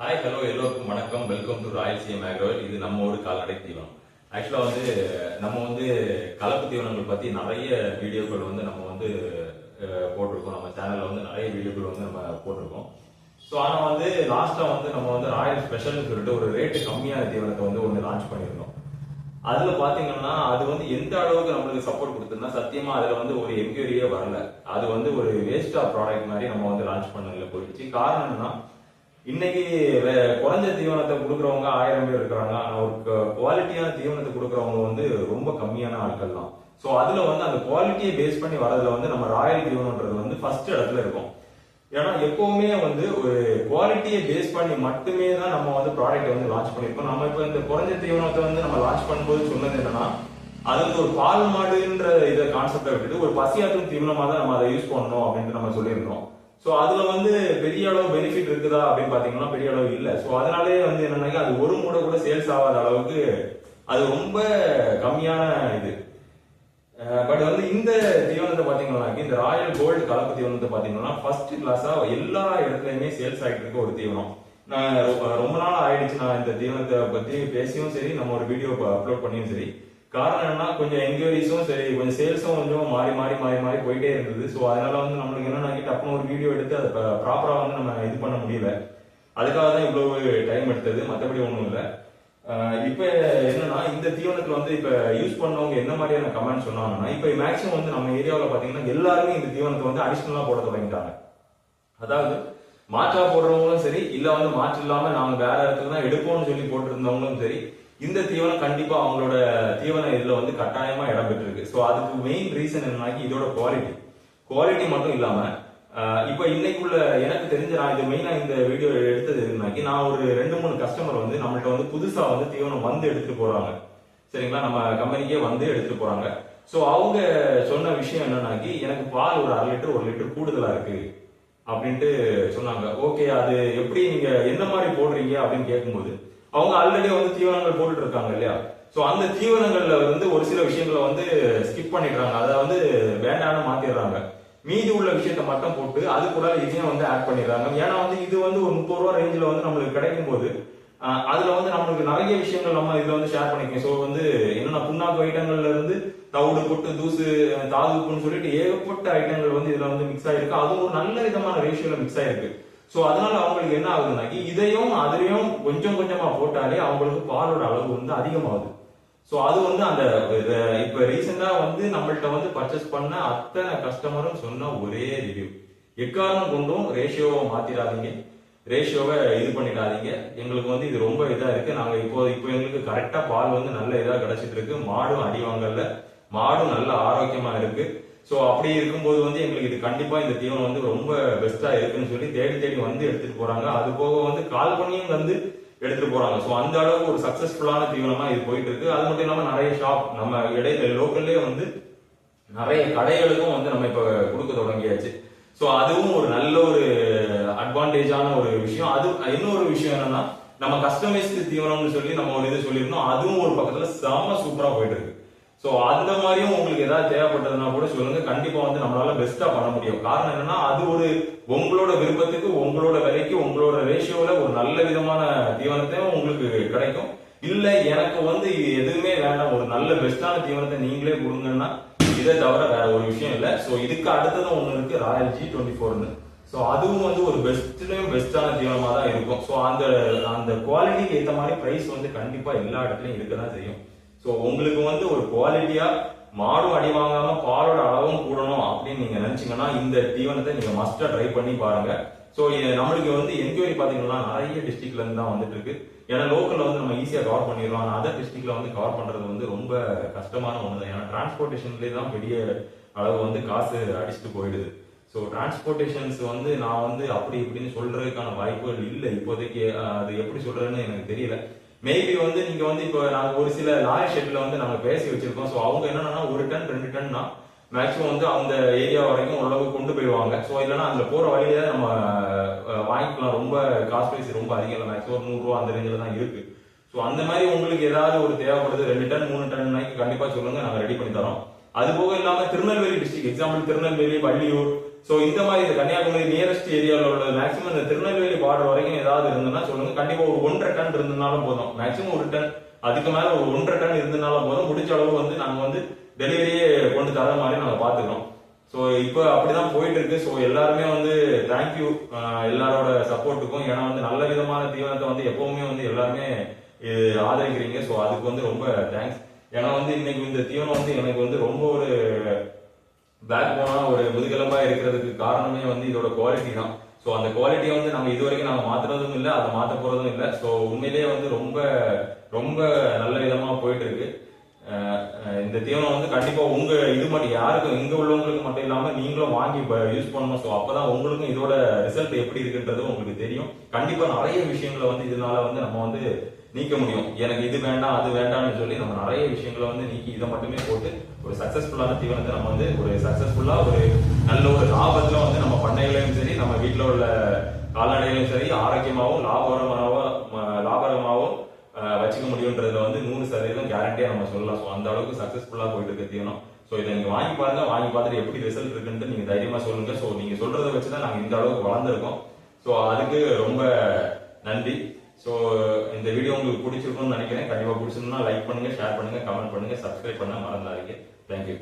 Hi hello எல்லோருக்கும் வணக்கம். Welcome to royal CM ஆக்ரோவல் இது நம்ம ஒரு கால்நடை தீவனம். ஆக்சுவலாக வந்து நம்ம வந்து கலப்பு தீவனங்கள் பற்றி நிறைய வீடியோக்கள் வந்து நம்ம வந்து போட்டிருக்கோம். நம்ம சேனலில் வந்து நிறைய வீடியோக்கள் வந்து நம்ம போட்டிருக்கோம். ஸோ ஆனால் வந்து லாஸ்ட்டாக வந்து நம்ம வந்து ராயல் ஸ்பெஷல்னு சொல்லிட்டு ஒரு ரேட்டு கம்மியான தீவனத்தை வந்து ஒன்று லான்ச் பண்ணியிருந்தோம். அதுல பாத்தீங்கன்னா அது வந்து எந்த அளவுக்கு நம்மளுக்கு சப்போர்ட் கொடுத்ததுன்னா சத்தியமா அதுல வந்து ஒரு என்கொயரியே வரல. அது வந்து ஒரு வேஸ்ட் ஆஃப் ப்ராடக்ட் மாதிரி நம்ம வந்து லான்ச் பண்ணல போயிடுச்சு. காரணம் என்னன்னா இன்னைக்கு வே- குறைஞ்ச தீவனத்தை கொடுக்குறவங்க ஆயிரம் பேர் இருக்கிறாங்க. அவருக்கு ஒரு குவாலிட்டியான தீவனத்தை கொடுக்குறவங்க வந்து ரொம்ப கம்மியான ஆட்கள் தான். ஸோ அதுல வந்து அந்த குவாலிட்டியை பேஸ் பண்ணி வரதுல வந்து நம்ம ராயல் தீவனம்ன்றது வந்து ஃபர்ஸ்ட் இடத்துல இருக்கும். ஏன்னா எப்பவுமே வந்து ஒரு குவாலிட்டியை பேஸ் பண்ணி மட்டுமே தான் நம்ம வந்து ப்ராடக்ட் வந்து லான்ச் பண்ணிருக்கோம். நம்ம இப்போ இந்த குறைஞ்ச தீவனத்தை வந்து நம்ம லான்ச் பண்ணும்போது சொன்னது என்னன்னா அது வந்து ஒரு பால் மாடுன்ற இதை கான்செப்டை விட்டுட்டு ஒரு பசியாற்றும் தீவனமா தான் நம்ம அதை யூஸ் பண்ணணும் அப்படின்னு நம்ம சொல்லியிருந்தோம். ஸோ அதுல வந்து பெரிய அளவு பெனிஃபிட் இருக்குதா அப்படின்னு பாத்தீங்கன்னா பெரிய அளவு இல்லை. ஸோ அதனாலே வந்து என்னன்னா அது ஒரு மூடை கூட சேல்ஸ் ஆகாத அளவுக்கு அது ரொம்ப கம்மியான இது. பட் வந்து இந்த தீவனத்தை பாத்தீங்கன்னா இந்த ராயல் கோல்டு கலப்பு தீவனத்தை பாத்தீங்கன்னா ஃபர்ஸ்ட் கிளாஸா எல்லா இடத்துலயுமே சேல்ஸ் ஆகிட்டு இருக்க ஒரு தீவனம் நான் ரொம்ப நாள் ஆயிடுச்சு நான் இந்த தீவனத்தை பத்தி பேசியும் சரி நம்ம ஒரு வீடியோ அப்லோட் பண்ணியும் சரி. காரணம் என்னன்னா கொஞ்சம் என்கொயரிஸும் சரி கொஞ்சம் சேல்ஸும் கொஞ்சம் மாறி மாறி மாறி மாறி போயிட்டே இருந்தது. ஸோ அதனால வந்து நம்மளுக்கு என்னன்னா டப்புனு ஒரு வீடியோ எடுத்து அதை ப்ராப்பரா வந்து நம்ம இது பண்ண முடியல. அதுக்காக தான் இவ்வளவு டைம் எடுத்தது. மற்றபடி ஒன்றும் இல்லை. இப்போ என்னன்னா இந்த தீவனத்துல வந்து இப்ப யூஸ் பண்ணவங்க என்ன மாதிரியான கமெண்ட் சொன்னாங்கன்னா இப்ப மேக்ஸிமம் வந்து நம்ம ஏரியாவில் பாத்தீங்கன்னா எல்லாருமே இந்த தீவனத்தை வந்து அடிஷனலா போட தொடங்கிட்டாங்க. அதாவது மாற்றா போடுறவங்களும் சரி இல்ல வந்து மாற்று இல்லாம நாங்க வேற இடத்துல தான் எடுப்போம்னு சொல்லி போட்டிருந்தவங்களும் சரி இந்த தீவனம் கண்டிப்பா அவங்களோட தீவனம் இதுல வந்து கட்டாயமா இடம் பெற்றிருக்கு. ஸோ அதுக்கு மெயின் ரீசன் என்னன்னாக்கி இதோட குவாலிட்டி குவாலிட்டி மட்டும் இல்லாம இப்போ இன்னைக்குள்ள எனக்கு தெரிஞ்ச நான் இது மெயினா இந்த வீடியோ எடுத்தது எதுனாக்கி நான் ஒரு ரெண்டு மூணு கஸ்டமர் வந்து நம்மள்ட்ட வந்து புதுசா வந்து தீவனம் வந்து எடுத்துட்டு போறாங்க. சரிங்களா? நம்ம கம்பெனிக்கே வந்து எடுத்துட்டு போறாங்க. ஸோ அவங்க சொன்ன விஷயம் என்னன்னாக்கி எனக்கு பால் ஒரு அரை லிட்டர் ஒரு லிட்டர் கூடுதலா இருக்கு அப்படின்ட்டு சொன்னாங்க. ஓகே அது எப்படி நீங்க எந்த மாதிரி போடுறீங்க அப்படின்னு கேட்கும்போது அவங்க ஆல்ரெடி வந்து தீவனங்கள் போட்டுட்டு இருக்காங்க இல்லையா? சோ அந்த தீவனங்கள்ல வந்து ஒரு சில விஷயங்களை வந்து ஸ்கிப் பண்ணிடுறாங்க. அதை வந்து வேண்டாம்னு மாத்திடுறாங்க. மீதி உள்ள விஷயத்த மட்டும் போட்டு அது கூட இதையும் வந்து ஆட் பண்ணிடுறாங்க. ஏன்னா வந்து இது வந்து ஒரு முப்பது ரூபா ரேஞ்சில் வந்து நம்மளுக்கு கிடைக்கும் போது அதுல வந்து நம்மளுக்கு நிறைய விஷயங்கள் நம்ம இதுல வந்து ஷேர் பண்ணிக்கோங்க ஸோ வந்து என்னென்ன புண்ணாக்கு ஐட்டங்கள்ல இருந்து தவிடு பொட்டு தூசு தாதுப்புன்னு சொல்லிட்டு ஏகப்பட்ட ஐட்டங்கள் வந்து இதுல வந்து மிக்ஸ் ஆயிருக்கு. அதுவும் ஒரு நல்ல விதமான ரேஷியோல மிக்ஸ் ஆயிருக்கு. ஸோ அதனால அவங்களுக்கு என்ன ஆகுதுனாக்கி இதையும் அதுலயும் கொஞ்சம் கொஞ்சமா போட்டாலே அவங்களுக்கு பாலோட அளவு வந்து அதிகமாகுது. ஸோ அது வந்து அந்த அஹ், இப்ப ரீசெண்டா வந்து நம்மள்கிட்ட வந்து பர்ச்சேஸ் பண்ண அத்தனை கஸ்டமரும் சொன்ன ஒரே ரிவ்யூ எக்காரணம் கொண்டும் ரேஷியோவை மாத்திராதீங்க. ரேஷியோவை இது பண்ணிடாதீங்க. எங்களுக்கு வந்து இது ரொம்ப இதா இருக்கு. நாங்க இப்போ இப்போ எங்களுக்கு கரெக்டா பால் வந்து நல்ல இதா கிடைச்சிட்டு இருக்கு. மாடும் அடி வாங்கல. மாடும் நல்ல ஆரோக்கியமா இருக்கு. ஸோ அப்படி இருக்கும்போது வந்து எங்களுக்கு இது கண்டிப்பாக இந்த தீவனம் வந்து ரொம்ப பெஸ்ட்டாக இருக்குன்னு சொல்லி தேடி தேடி வந்து எடுத்துகிட்டு போகிறாங்க அது போக வந்து கால் பண்ணியும் வந்து எடுத்துகிட்டு போகிறாங்க ஸோ அந்த அளவுக்கு ஒரு சக்ஸஸ்ஃபுல்லான தீவனமாக இது போயிட்டு இருக்கு அது மட்டும் இல்லாமல் நிறைய ஷாப் நம்ம இடையில லோக்கல்லே வந்து நிறைய கடைகளுக்கும் வந்து நம்ம இப்போ கொடுக்க தொடங்கியாச்சு. ஸோ அதுவும் ஒரு நல்ல ஒரு அட்வான்டேஜான ஒரு விஷயம். அது இன்னொரு விஷயம் என்னன்னா நம்ம கஸ்டமைஸ்டு தீவனம்னு சொல்லி நம்ம ஒரு இது சொல்லியிருந்தோம். அதுவும் ஒரு பக்கத்தில் செம சூப்பராக போயிட்டு இருக்கு சோ அந்த மாதிரியும் உங்களுக்கு ஏதாவது தேவைப்பட்டதுன்னா கூட சொல்லுங்க. கண்டிப்பா வந்து நம்மளால பெஸ்டா பண்ண முடியும். காரணம் என்னன்னா அது ஒரு உங்களோட விருப்பத்துக்கு உங்களோட விலைக்கு உங்களோட ரேஷியோல ஒரு நல்ல விதமான தீவனத்தையும் உங்களுக்கு கிடைக்கும். இல்ல எனக்கு வந்து எதுவுமே வேண்டாம். ஒரு நல்ல பெஸ்டான தீவனத்தை நீங்களே கொடுங்கன்னா இதை தவிர வேற ஒரு விஷயம் இல்ல. சோ இதுக்கு அடுத்ததும் ஒண்ணு இருக்கு ராயல் ஜி டுவெண்ட்டி ஃபோர்னு ஸோ அதுவும் வந்து ஒரு பெஸ்ட்லயும் பெஸ்டான தீவனமாக தான் இருக்கும். ஸோ அந்த அந்த குவாலிட்டிக்கு ஏற்ற மாதிரி ப்ரைஸ் வந்து கண்டிப்பா எல்லா இடத்துலையும் இருக்க தான் செய்யும். ஸோ உங்களுக்கு வந்து ஒரு குவாலிட்டியாக மாடும் அடி வாங்காம பாலோட அளவும் கூடணும் அப்படின்னு நீங்க நினைச்சீங்கன்னா இந்த தீவனத்தை நீங்க மஸ்டா ட்ரை பண்ணி பாருங்க. ஸோ நம்மளுக்கு வந்து என்கொயரி பாத்தீங்கன்னா நிறைய டிஸ்ட்ரிக்ட்ல இருந்து தான் வந்துட்டு இருக்கு. ஏன்னா லோக்கல்ல வந்து நம்ம ஈஸியா கவர் பண்ணிடலாம். ஆனால் அதர் டிஸ்ட்ரிக்ட்ல வந்து கவர் பண்றது வந்து ரொம்ப கஷ்டமான ஒன்று தான் ஏன்னா டிரான்ஸ்போர்ட்டேஷன்லேயே தான் பெரிய அளவு வந்து காசு அடிச்சுட்டு போயிடுது. ஸோ டிரான்ஸ்போர்ட்டேஷன்ஸ் வந்து நான் வந்து அப்படி இப்படின்னு சொல்றதுக்கான வாய்ப்புகள் இல்லை. இப்போதைக்கு அது எப்படி சொல்றதுன்னு எனக்கு தெரியல. மேபி வந்து நீங்க வந்து இப்போ நாங்க ஒரு சில லாரி ஷெட்ல வந்து நாங்க பேசி வச்சிருக்கோம். ஸோ அவங்க என்னன்னா ஒரு டன் ரெண்டு டன்னா மேக்ஸிமம் வந்து அந்த ஏரியா வரைக்கும் ஓரளவுக்கு கொண்டு போயிடுவாங்க. ஸோ இல்லைன்னா அதுல போற வழியில நம்ம வாங்கிக்கலாம். ரொம்ப காஸ்ட் பிரைஸ் ரொம்ப அதிகம் இல்லை. மேக்ஸிமம் ஒரு நூறுரூவா அந்த ரேஞ்சில் தான் இருக்கு. ஸோ அந்த மாதிரி உங்களுக்கு ஏதாவது ஒரு தேவைப்படுது ரெண்டு டன் மூணு டன் கண்டிப்பா சொல்லுங்க. நாங்க ரெடி பண்ணி தரோம். அது போக இல்லாம Tirunelveli district example Tirunelveli Valliyur. So இந்த மாதிரி இந்த கன்னியாகுமரி நியரஸ்ட் ஏரியாவில் உள்ள மேக்ஸிமம் இந்த திருநெல்வேலி பார்டர் வரைக்கும் ஏதாவது இருந்ததுன்னா சொல்லுங்க. கண்டிப்பா ஒரு ஒன்றரை டன் இருந்ததுனாலும் போதும். மேக்ஸிமம் ஒரு டன். அதுக்கு மேல ஒரு ஒன்றரை டன் இருந்ததுனாலும் போதும். முடிஞ்ச அளவு வந்து நாங்க வந்து டெலிவரியே கொண்டு தர மாதிரி நாங்க பாத்துக்கிறோம் ஸோ இப்போ அப்படிதான் போயிட்டு இருக்கு ஸோ எல்லாருமே வந்து தேங்க்யூ எல்லாரோட சப்போர்ட்டுக்கும் ஏன்னா வந்து நல்ல விதமான தீவனத்தை வந்து எப்பவுமே வந்து எல்லாருமே ஆதரிக்கிறீங்க. ஸோ அதுக்கு வந்து ரொம்ப தேங்க்ஸ் ஏன்னா வந்து இன்னைக்கு இந்த தீவனம் வந்து எனக்கு வந்து ரொம்ப ஒரு பேக் போனா ஒரு முதுகெலும்பா இருக்கிறதுக்கு காரணமே வந்து இதோட குவாலிட்டி தான். ஸோ அந்த குவாலிட்டியை வந்து நம்ம இது வரைக்கும் நாங்கள் மாத்துறதும் இல்லை அதை மாற்ற போறதும் இல்லை. ஸோ உண்மையிலேயே வந்து ரொம்ப ரொம்ப நல்ல விதமா போயிட்டு இருக்கு இந்த தீவனம் வந்து கண்டிப்பா உங்க இது மட்டும் யாருக்கும் இங்க உள்ளவங்களுக்கு மட்டும் இல்லாம நீங்களும் வாங்கி யூஸ் பண்ணணும். ஸோ அப்பதான் உங்களுக்கும் இதோட ரிசல்ட் எப்படி இருக்குன்றது உங்களுக்கு தெரியும். கண்டிப்பா நிறைய விஷயங்களை வந்து இதனால வந்து நம்ம வந்து நீக்க முடியும். எனக்கு இது வேண்டாம் அது வேண்டாம்னு சொல்லி நம்ம நிறைய விஷயங்களை வந்து நீக்கி இதை மட்டுமே போட்டு ஒரு சக்சஸ்ஃபுல்லான தீவனத்தை நம்ம வந்து ஒரு சக்சஸ்ஃபுல்லா ஒரு நல்ல ஒரு லாபத்துல வந்து நம்ம பண்ணைகளையும் சரி நம்ம வீட்டில் உள்ள கால்நடைகளையும் சரி ஆரோக்கியமாகவும் லாபகரமாகவும் லாபகரமாகவும் வச்சுக்க முடியுன்றதுல வந்து நூறு சதவீதம் கேரண்டியா நம்ம சொல்லலாம். ஸோ அந்த அளவுக்கு சக்சஸ்ஃபுல்லா போயிட்டு இருக்க தீவனம். ஸோ இதை நீங்கள் வாங்கி பாருங்க. வாங்கி பார்த்துட்டு எப்படி ரிசல்ட் இருக்குன்ட்டு நீங்க தைரியமா சொல்லுங்க. ஸோ நீங்க சொல்றதை வச்சு தான் நாங்கள் இந்த அளவுக்கு வளர்ந்துருக்கோம். ஸோ அதுக்கு ரொம்ப நன்றி. ஸோ இந்த வீடியோ உங்களுக்கு பிடிச்சிருக்கும்னு நினைக்கிறேன். கண்டிப்பாக பிடிச்சிருந்தா லைக் பண்ணுங்க ஷேர் பண்ணுங்க கமெண்ட் பண்ணுங்க சப்ஸ்கிரைப் பண்ண மறந்துடாதீங்க. தேங்க்யூ